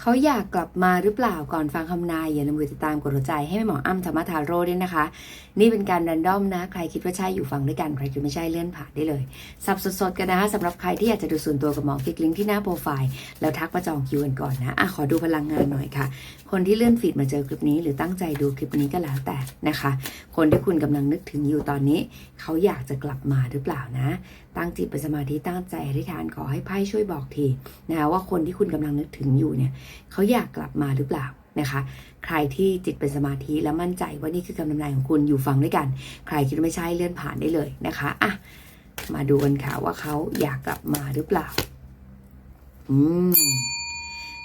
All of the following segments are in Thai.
เขาอยากกลับมาหรือเปล่าก่อนฟังคำนาย อย่าลืมกดติดตามกดหัวใจให้แม่หมออ้ำธรรมทาโร่ด้วยนะคะ นี่เป็นการแรนดอมนะ ใครคิดว่าใช่อยู่ฟังด้วยกัน ใครคิดไม่ใช่เลื่อนผ่านได้เลยสับสดๆกันนะคะสำหรับใครที่อยากจะดูส่วนตัวกับหมอคลิกลิงก์ที่หน้าโปรไฟล์แล้วทักมาจองคิวกันก่อนนะอะขอดูพลังงานหน่อยค่ะคนที่เลื่อนฟีดมาเจอคลิปนี้ หรือตั้งใจดูคลิปนี้ก็แล้วแต่นะคะ คนที่คุณกำลังนึกถึงอยู่ตอนนี้ เขาอยากจะกลับมาหรือเปล่านะ ตั้งจิตเป็นสมาธิตั้งใจอธิษฐานขอให้ไพ่ช่วยบอกทีนะคะว่าคนที่คุณกำลังนึกถึงอยู่เนี่ยเขาอยากกลับมาหรือเปล่านะคะใครที่จิตเป็นสมาธิและมั่นใจว่านี่คือคำทำนายของคุณอยู่ฟังด้วยกัน ใครคิดไม่ใช่เลื่อนผ่านได้เลยนะคะอะมาดูกันค่ะว่าเขาอยากกลับมาหรือเปล่า อืม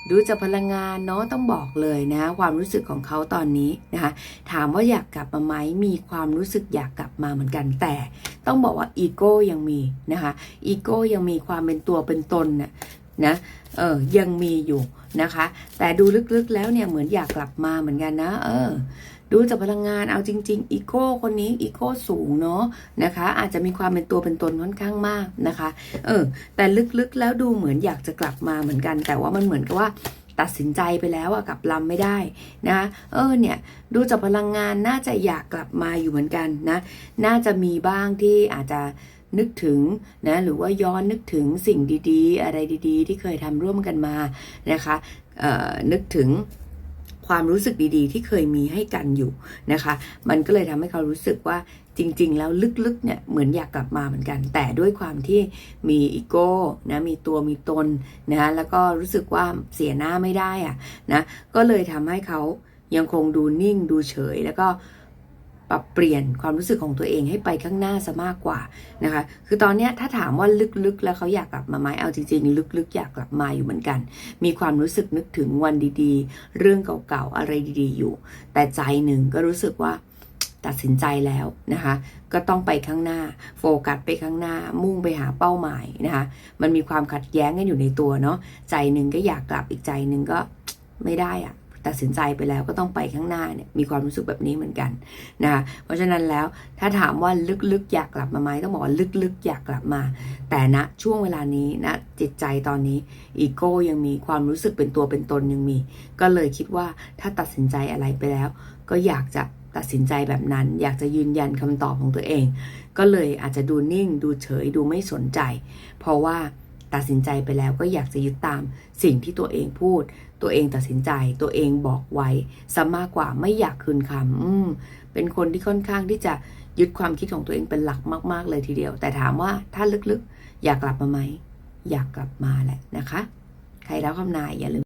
ดูจากพลังงานเนาะต้องบอกเลยนะความรู้สึกของเขาตอนนี้นะคะถามว่าอยากกลับมาไหมมีความรู้สึกอยากกลับมาเหมือนกันแต่ต้องบอกว่าอีโก้ยังมีนะคะอีโก้ยังมีความเป็นตัวเป็นตนน่ะนะเออยังมีอยู่นะคะ แต่ดูลึกๆแล้วเนี่ยเหมือนอยากกลับมาเหมือนกันนะ เออ ดูจากพลังงานเอาจริงๆอีโก้คนนี้อีโก้สูงเนาะนะคะ อาจจะมีความเป็นตัวเป็นตนค่อนข้างมากนะคะ เออ แต่ลึกๆแล้วดูเหมือนอยากจะกลับมาเหมือนกัน แต่ว่ามันเหมือนกับว่าตัดสินใจไปแล้วอะกลับลำไม่ได้นะเออเนี่ยดูจากพลังงานน่าจะอยากกลับมาอยู่เหมือนกันนะ น่าจะมีบ้างที่อาจจะนึกถึงนะหรือว่าย้อนนึกถึงสิ่งดีๆ อะไรดีๆ ที่เคยทำร่วมกันมานะคะออนึกถึง ความรู้สึกดีๆ ที่เคยมีให้กันอยู่นะคะ มันก็เลยทำให้เขารู้สึกว่าจริง ๆ แล้วลึกๆเนี่ยเหมือนอยากกลับมาเหมือนกัน แต่ด้วยความที่มีอีโก้นะมีตัวมีตนนะแล้วก็รู้สึกว่าเสียหน้าไม่ได้อะนะก็เลยทำให้เขายังคงดูนิ่งดูเฉยแล้วก็ ปรับเปลี่ยนความรู้สึกของตัวเองให้ไปข้างหน้าซะมากกว่านะคะ คือตอนนี้ถ้าถามว่าลึกๆ แล้วเขาอยากกลับมาไหมเอาจริงๆ ลึกๆ อยากกลับมาอยู่เหมือนกัน มีความรู้สึกนึกถึงวันดีๆ เรื่องเก่าๆ อะไรดีๆ อยู่ แต่ใจหนึ่งก็รู้สึกว่าตัดสินใจแล้วนะคะ ก็ต้องไปข้างหน้า โฟกัสไปข้างหน้า มุ่งไปหาเป้าหมายนะคะ มันมีความขัดแย้งกันอยู่ในตัวเนาะ ใจหนึ่งก็อยากกลับอีกใจหนึ่งก็ไม่ได้อะ ตัดสินใจไปแล้วก็ต้องไปข้างหน้าเนี่ยมีความรู้สึกแบบนี้เหมือนกันนะคะเพราะฉะนั้นแล้วถ้าถามว่าลึกๆอยากกลับมาไหมต้องบอกว่าลึกๆอยากกลับมา แต่ณช่วงเวลานี้นะจิตใจตอนนี้อีโก้ยังมีความรู้สึกเป็นตัวเป็นตนยังมี ก็เลยคิดว่าถ้าตัดสินใจอะไรไปแล้ว ก็อยากจะตัดสินใจแบบนั้น อยากจะยืนยันคำตอบของตัวเอง ก็เลยอาจจะดูนิ่ง ดูเฉยดูไม่สนใจ เพราะว่า ตัดสินใจไปแล้วก็อยากจะยึดตามสิ่งที่ตัวเองพูด ตัวเองตัดสินใจตัวเองบอกไว้ซะมากกว่าไม่อยากคืนคำอืมเป็นคนที่ค่อนข้างที่จะยึดความคิดของตัวเองเป็นหลักมาก ๆ เลยทีเดียว แต่ถามว่าถ้าลึกๆ อยากกลับมาไหม อยากกลับมาแหละนะคะ ใครแล้วคำนายอย่าลืม